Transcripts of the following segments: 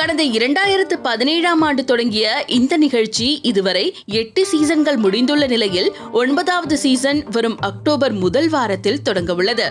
கடந்த இரண்டாயிரத்து பதினேழாம் ஆண்டு தொடங்கிய இந்த நிகழ்ச்சி இதுவரை எட்டு சீசன்கள் முடிந்துள்ள நிலையில் ஒன்பதாவது சீசன் வரும் அக்டோபர் முதல் வாரத்தில் தொடங்க உள்ளது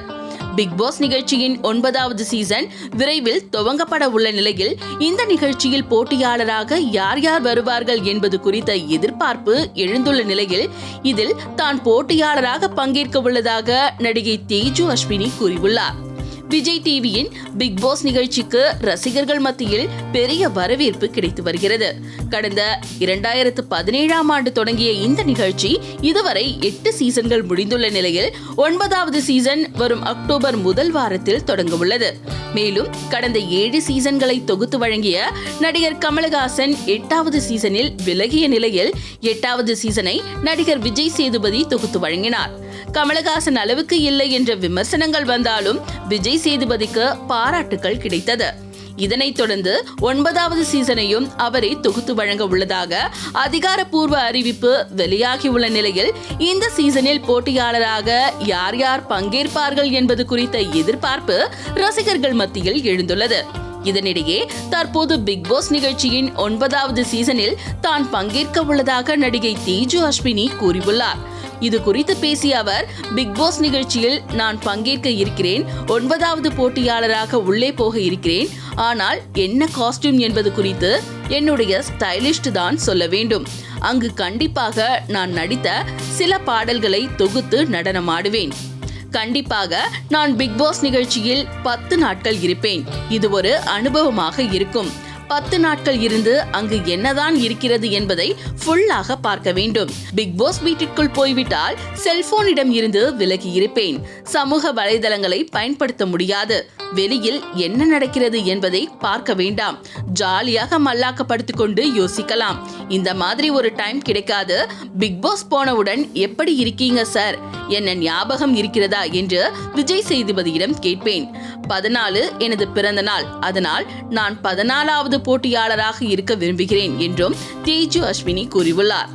பிக் பாஸ் நிகழ்ச்சியின் ஒன்பதாவது சீசன் விரைவில் துவங்கப்பட உள்ள நிலையில் இந்த நிகழ்ச்சியில் போட்டியாளராக யார் யார் வருவார்கள் என்பது குறித்த எதிர்பார்ப்பு எழுந்துள்ள நிலையில் இதில் தான் போட்டியாளராக பங்கேற்க உள்ளதாக நடிகை தேஜு அஸ்வினி கூறியுள்ளார். விஜய் டிவியின் பிக் பாஸ் நிகழ்ச்சிக்கு ரசிகர்கள் மத்தியில் பெரிய வரவேற்பு கிடைத்து வருகிறது. கடந்த இரண்டாயிரத்து பதினேழாம் ஆண்டு தொடங்கிய இந்த நிகழ்ச்சி இதுவரை எட்டு சீசன்கள் முடிந்துள்ள நிலையில் ஒன்பதாவது சீசன் வரும் அக்டோபர் முதல் வாரத்தில் தொடங்க உள்ளது மேலும் கடந்த ஏழு சீசன்களை தொகுத்து வழங்கிய நடிகர் கமலஹாசன் எட்டாவது சீசனில் விலகிய நிலையில் எட்டாவது சீசனை நடிகர் விஜய் சேதுபதி தொகுத்து வழங்கினார். கமலஹாசன் அளவுக்கு இல்லை என்ற விமர்சனங்கள் வந்தாலும் விஜய் சேதுபதிக்கு பாராட்டுகள் கிடைத்தது. இதனைத் தொடர்ந்து ஒன்பதாவது சீசனையும் அவரே தொகுத்து வழங்க உள்ளதாக அதிகாரப்பூர்வ அறிவிப்பு வெளியாகியுள்ள நிலையில் இந்த சீசனில் போட்டியாளராக யார் யார் பங்கேற்பார்கள் என்பது குறித்த எதிர்பார்ப்பு ரசிகர்கள் மத்தியில் எழுந்துள்ளது. இதனிடையே தற்போது பிக் பாஸ் நிகழ்ச்சியின் ஒன்பதாவது சீசனில் தான் பங்கேற்க உள்ளதாக நடிகை தேஜு அஸ்வினி கூறியுள்ளார். இது குறித்து பேசிய அவர் பிக் பாஸ் நிகழ்ச்சியில் நான் பங்கேற்க இருக்கிறேன். ஒன்பதாவது போட்டியாளராக உள்ளே போக இருக்கிறேன். ஆனால் என்ன காஸ்டியூம் என்பது குறித்து என்னுடைய ஸ்டைலிஸ்ட் தான் சொல்ல வேண்டும். அங்கு கண்டிப்பாக நான் நடித்த சில பாடல்களை தொகுத்து நடனமாடுவேன். கண்டிப்பாக நான் பிக் பாஸ் நிகழ்ச்சியில் பத்து நாட்கள் இருப்பேன். இது ஒரு அனுபவமாக இருக்கும். பத்து நாட்கள் இருந்து அங்கு என்னதான் இருக்கிறது என்பதை ஃபுல்லாக பார்க்க வேண்டும். பிக் பாஸ் வீட்டிற்குள் போய்விட்டால் செல்போனிடம் இருந்து விலகி இருப்பேன் சமூக வலைதளங்களை பயன்படுத்த முடியாது. வெளியில் என்ன நடக்கிறது என்பதை பார்க்க வேண்டாம். ஜாலியாக மல்லாக்கப்படுத்திக் கொண்டு யோசிக்கலாம். இந்த மாதிரி ஒரு டைம் கிடைக்காது. பிக் பாஸ் போனவுடன் எப்படி இருக்கீங்க சார் என்ன ஞாபகம் இருக்கிறதா என்று விஜய் சேதுபதியிடம் கேட்பேன். பதினாலு எனது பிறந்த நாள். அதனால் நான் பதினாலாவது போட்டியாளராக இருக்க விரும்புகிறேன் என்றும் தேஜு அஸ்வினி கூறியுள்ளார்.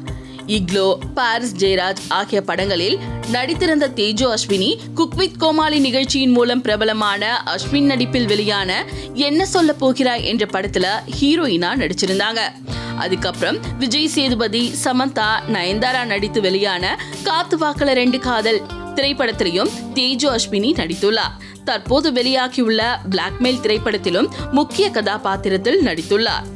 இக்லோ பாரிஸ் ஜெயராஜ் ஆகிய படங்களில் நடித்திருந்த தேஜோ அஸ்வினி குக்வித் கோமாளி நிகழ்ச்சியின் மூலம் பிரபலமான அஸ்வின் நடிப்பில் வெளியான என்ன சொல்ல போகிறாய் என்ற படத்துல ஹீரோயினா நடிச்சிருந்தாங்க. அதுக்கப்புறம் விஜய் சேதுபதி சமந்தா நயன்தாரா நடித்து வெளியான காத்து வாக்கல ரெண்டு காதல் திரைப்படத்திலையும் தேஜு அஸ்வினி நடித்துள்ளார். தற்போது வெளியாகியுள்ள பிளாக்மெயில் திரைப்படத்திலும் முக்கிய கதாபாத்திரத்தில் நடித்துள்ளார்.